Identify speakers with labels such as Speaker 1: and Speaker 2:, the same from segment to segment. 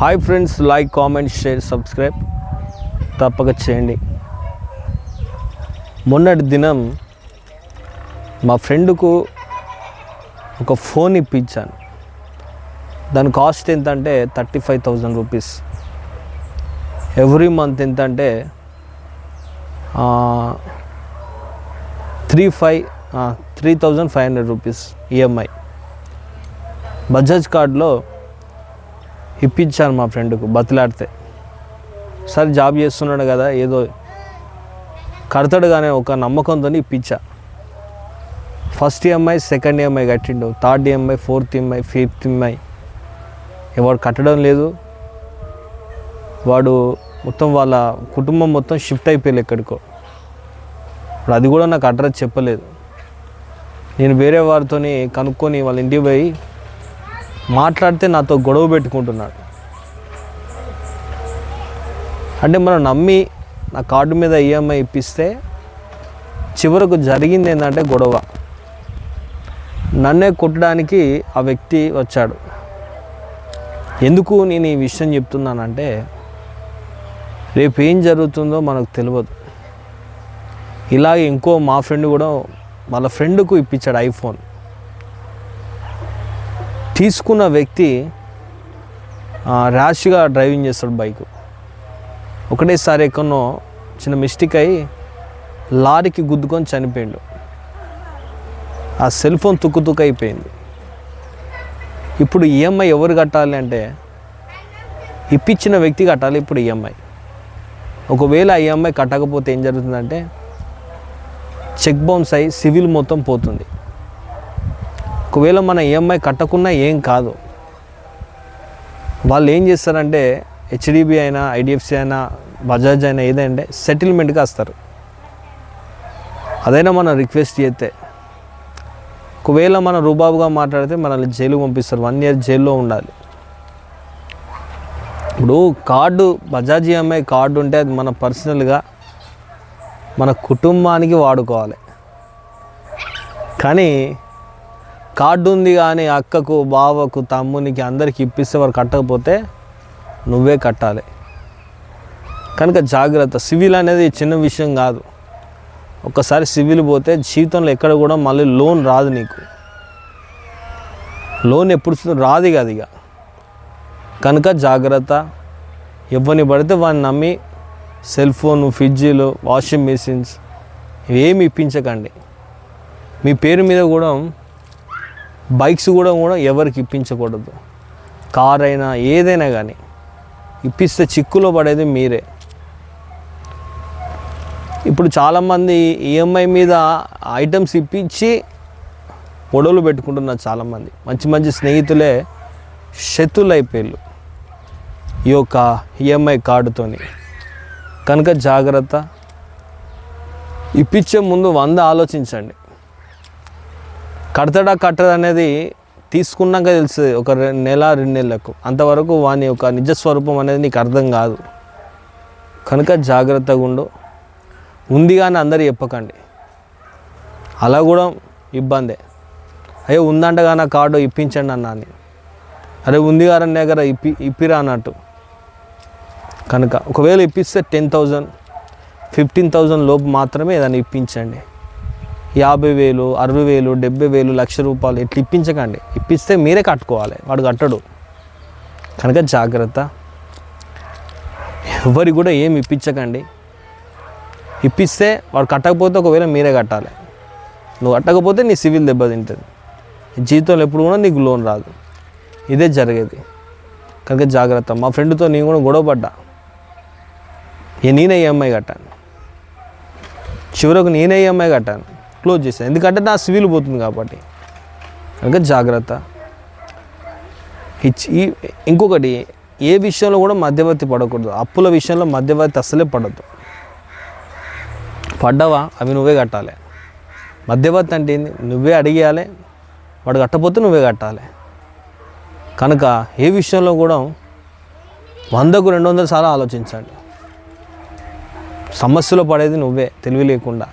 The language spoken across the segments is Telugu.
Speaker 1: Hi friends like comment share subscribe తప్పక చేయండి. మొన్నటి దినం మా ఫ్రెండ్కు ఒక ఫోన్ ఇప్పించాను. దాని కాస్ట్ ఎంత అంటే thirty five thousand rupees. Every month ఎంత అంటే three five three thousand five hundred rupees EMI. Bajaj కార్డ్లో ఇప్పించాను మా ఫ్రెండ్కు బతిలాడితే. సరే జాబ్ చేస్తున్నాడు కదా ఏదో కడతాడు కానీ ఒక నమ్మకంతో ఇప్పించా. ఫస్ట్ ఈఎంఐ సెకండ్ ఈఎంఐ కట్టిండు. Third EMI fourth EMI fifth EMI ఎవడు కట్టడం లేదు. వాడు మొత్తం వాళ్ళ కుటుంబం మొత్తం షిఫ్ట్ అయిపోయారు ఎక్కడికో. ఇప్పుడు అది కూడా నాకు అడ్రస్ చెప్పలేదు. నేను వేరే వారితో కనుక్కొని వాళ్ళ ఇంటికి పోయి మాట్లాడితే నాతో గొడవ పెట్టుకుంటున్నాడు. అంటే మనం నమ్మి నా కార్డు మీద ఈఎంఐ ఇప్పిస్తే చివరకు జరిగింది ఏంటంటే గొడవ. నన్నే కొట్టడానికి ఆ వ్యక్తి వచ్చాడు. ఎందుకు నేను ఈ విషయం చెప్తున్నానంటే రేపు ఏం జరుగుతుందో మనకు తెలియదు. ఇలాగే ఇంకో మా ఫ్రెండ్ కూడా వాళ్ళ ఫ్రెండ్కు ఇప్పించాడు ఐఫోన్ తీసుకున్న వ్యక్తి ర్యాష్గా డ్రైవింగ్ చేస్తాడు బైక్. ఒకటేసారి ఎక్కడో చిన్న మిస్టేక్ అయ్యి లారీకి గుద్దుకొని చనిపోయిండు. ఆ సెల్ ఫోన్ తుక్కు తుక్కు అయిపోయింది. ఇప్పుడు ఈఎంఐ ఎవరు కట్టాలి అంటే ఇప్పించిన వ్యక్తి కట్టాలి ఇప్పుడు ఈఎంఐ. ఒకవేళ ఈఎంఐ కట్టకపోతే ఏం జరుగుతుందంటే చెక్ బౌన్స్ అయి సివిల్ మొత్తం పోతుంది. ఒకవేళ మన ఈఎంఐ కట్టకున్నా ఏం కాదు. వాళ్ళు ఏం చేస్తారంటే హెచ్డిబి అయినా ఐడిఎఫ్సి అయినా బజాజ్ అయినా ఏదంటే సెటిల్మెంట్గా వస్తారు. అదైనా మనం రిక్వెస్ట్ చేస్తే. ఒకవేళ మనం రూబాబుగా మాట్లాడితే మనల్ని జైలు పంపిస్తారు. వన్ ఇయర్ జైల్లో ఉండాలి. ఇప్పుడు కార్డు బజాజ్ ఈఎంఐ కార్డు ఉంటే అది మన పర్సనల్గా మన కుటుంబానికి వాడుకోవాలి. కానీ కార్డు ఉంది కానీ అక్కకు బావకు తమ్మునికి అందరికి ఇప్పిస్తే వారు కట్టకపోతే నువ్వే కట్టాలి. కనుక జాగ్రత్త. సివిల్ అనేది చిన్న విషయం కాదు. ఒక్కసారి సివిల్ పోతే జీవితంలో ఎక్కడ కూడా మళ్ళీ లోన్ రాదు నీకు. లోన్ ఎప్పుడు రాదు కదా ఇక. కనుక జాగ్రత్త. ఎవరిని పడితే వాడిని నమ్మి సెల్ ఫోన్ ఫ్రిడ్జీలు వాషింగ్ మెషిన్స్ ఇవేమి ఇప్పించకండి. మీ పేరు మీద కూడా బైక్స్ కూడా కూడా ఎవరికి ఇప్పించకూడదు. కార్ అయినా ఏదైనా కానీ ఇప్పిస్తే చిక్కులో పడేది మీరే. ఇప్పుడు చాలామంది ఈఎంఐ మీద ఐటమ్స్ ఇప్పించి పొడవులు పెట్టుకుంటున్నారు చాలామంది. మంచి మంచి స్నేహితులే శత్రులు అయిపోయారు ఈ యొక్క ఈఎంఐ కార్డుతోని. కనుక జాగ్రత్త. ఇప్పించే ముందు వంద ఆలోచించండి. కడతడా కట్టదా అనేది తీసుకున్నాక తెలుస్తుంది ఒక రెండు నెల రెండు నెలలకు. అంతవరకు వాని యొక్క నిజస్వరూపం అనేది నీకు అర్థం కాదు. కనుక జాగ్రత్తగా ఉండు. ఉంది కానీ అందరు చెప్పకండి. అలా కూడా ఇబ్బందే. అయ్యో ఉందంట కానీ ఆ కార్డు ఇప్పించండి అన్నాని అరే ఉంది కానీ దగ్గర ఇప్పి ఇప్పిరా అన్నట్టు. కనుక ఒకవేళ ఇప్పిస్తే టెన్ థౌజండ్ ఫిఫ్టీన్ థౌజండ్ లోపు మాత్రమే ఏదైనా ఇప్పించండి. యాభై వేలు అరవై వేలు డెబ్బై వేలు లక్ష రూపాయలు ఇట్లా ఇప్పించకండి. ఇప్పిస్తే మీరే కట్టుకోవాలి. వాడు కట్టడు. కనుక జాగ్రత్త. ఎవరికి కూడా ఏం ఇప్పించకండి. ఇప్పిస్తే వాడు కట్టకపోతే ఒకవేళ మీరే కట్టాలి. నువ్వు కట్టకపోతే నీ సివిల్ దెబ్బతింటుంది జీవితంలో ఎప్పుడు కూడా నీకు లోన్ రాదు. ఇదే జరిగేది. కనుక జాగ్రత్త. మా ఫ్రెండ్తో నేను కూడా గొడవ పడ్డా. నేనే ఈఎంఐ కట్టాను. చివరకు నేనే ఈఎంఐ కట్టాను. క్లోజ్ చేశాను. ఎందుకంటే నా సివిల్ పోతుంది కాబట్టి. కనుక జాగ్రత్త. ఇచ్చి ఈ ఇంకొకటి ఏ విషయంలో కూడా మధ్యవర్తి పడకూడదు. అప్పుల విషయంలో మధ్యవర్తి అస్సలే పడద్దు. పడ్డావా? అవి నువ్వే కట్టాలి. మధ్యవర్తి అంటే ఏంది? నువ్వే అడిగేయాలి. వాడు కట్టపోతే నువ్వే కట్టాలి. కనుక ఏ విషయంలో కూడా వందకు రెండు వందల సార్లు ఆలోచించండి. సమస్యలో పడేది నువ్వే తెలివి లేకుండా.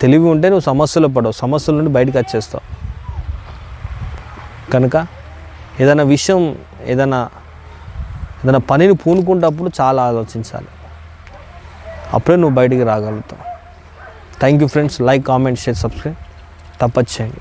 Speaker 1: తెలివి ఉంటే నువ్వు సమస్యలు పడవు. సమస్యల నుండి బయటకు వచ్చేస్తావు. కనుక ఏదైనా విషయం ఏదైనా ఏదైనా పనిని పూనుకుంటప్పుడు చాలా ఆలోచించాలి. అప్పుడే నువ్వు బయటికి రాగలుగుతావు. Thank you friends like comment share subscribe తప్పచ్చేయండి